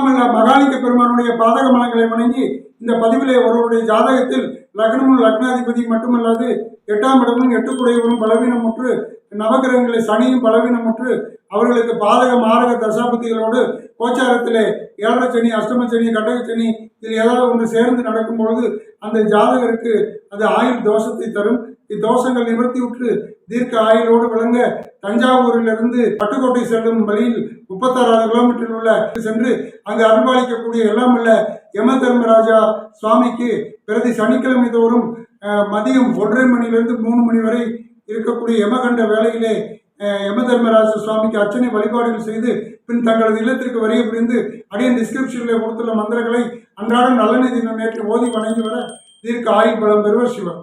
மகாலிங்க பெருமானுடைய பாதக மலங்களை வணங்கி இந்த பதிவிலே ஒருவருடைய ஜாதகத்தில் லக்னமும் லக்னாதிபதி மட்டுமல்லாது எட்டாம் இடமும் எட்டுக்குடையவரும் பலவீனமுற்று நவகிரகங்களை சனியும் பலவீனமுற்று அவர்களுக்கு பாதக மாரக தசாபதிகளோடு கோச்சாரத்திலே ஏழரை சனி அஷ்டம சனி கடக சனி இதில் ஏதாவது ஒன்று சேர்ந்து நடக்கும் பொழுது அந்த ஜாதகருக்கு அது ஆயுள் தோஷத்தை தரும். இத்தோஷங்கள் நிவர்த்தி உற்று தீர்க்க ஆயுளோடு விளங்க தஞ்சாவூரிலிருந்து பட்டுக்கோட்டை செல்லும் வழியில் முப்பத்தாறாவது கிலோமீட்டரில் உள்ள சென்று அங்கு அருள்பாலிக்கக்கூடிய எல்லாம் உள்ள யம தர்மராஜா சுவாமிக்கு பிரதி சனிக்கிழமை தோறும் மதியம் ஒன்றரை மணியிலிருந்து மூணு மணி வரை இருக்கக்கூடிய யமகண்ட வேலையிலே யம தர்மராஜ சுவாமிக்கு அர்ச்சனை வழிபாடுகள் செய்து பின் தங்களது இல்லத்திற்கு வரைய புரிந்து அடியின் டிஸ்கிரிப்ஷனில் கொடுத்துள்ள மந்திரங்களை அன்றாடம் நல்ல தினம் நேற்று ஓதி வணங்கி வர தீர்க்க ஆயுள் பலம் பெறுவர் சிவன்.